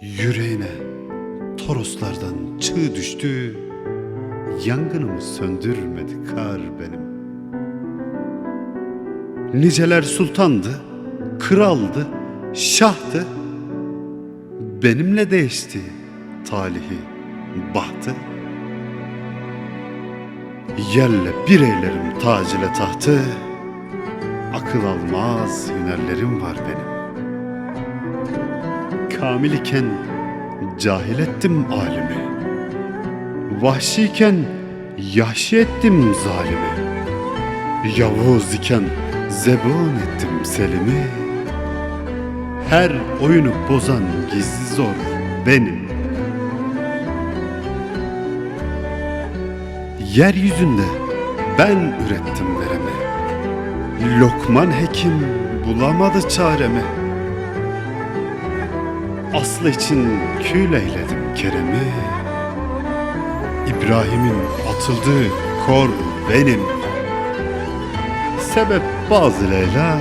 Yüreğine toroslardan çığ düştü. Yangınımı söndürmedi kar benim. Niceler sultandı, kraldı, şahtı. Benimle değişti talihi, bahtı. Yerle bir eylerim tac tahtı. Akıl almaz hünerlerim var benim. Kamil iken cahil ettim alimi. Vahşiyken yahşi ettim zalimi. Yavuz iken zebun ettim Selim'i. Her oyunu bozan gizli zor benim. Yeryüzünde ben ürettim veremi. Lokman hekim bulamadı çaremi. Aslı için kül eyledim keremi. İbrahim'in atıldığı kor benim. Sebep bazı Leyla,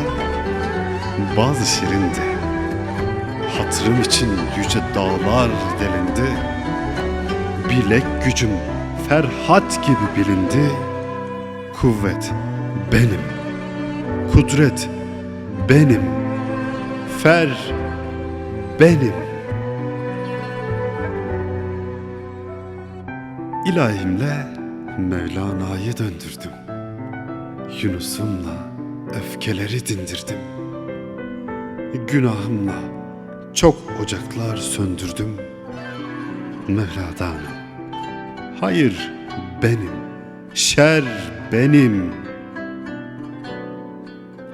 bazı şirindi. Hatırım için yüce dağlar delindi. Bilek gücüm Ferhat gibi bilindi. Kuvvet benim. Kudret benim. Fer benim. İlahimle Mevlana'yı döndürdüm. Yunus'umla öfkeleri dindirdim. Günahımla çok ocaklar söndürdüm. Mevla'dan Hayır benim, şer benim.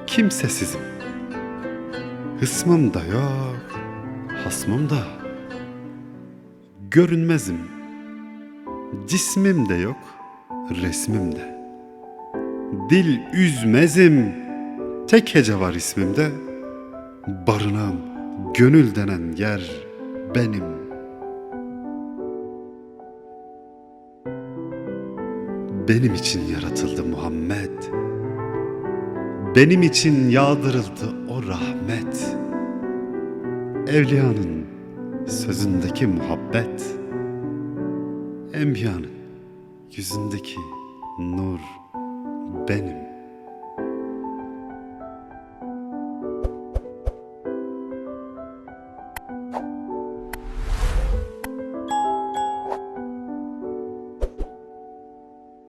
Kimsesizim. Hısmım da yok, hasmım da. Görünmezim. Cismim de yok, resmim de. Dil üzmezim, tek hece var ismimde. Barınağım, gönül denen yer benim.'' benim için yaratıldı Muhammed. Benim için yağdırıldı o rahmet. Evliyanın sözündeki muhabbet. Enbiyanın yüzündeki nur benim.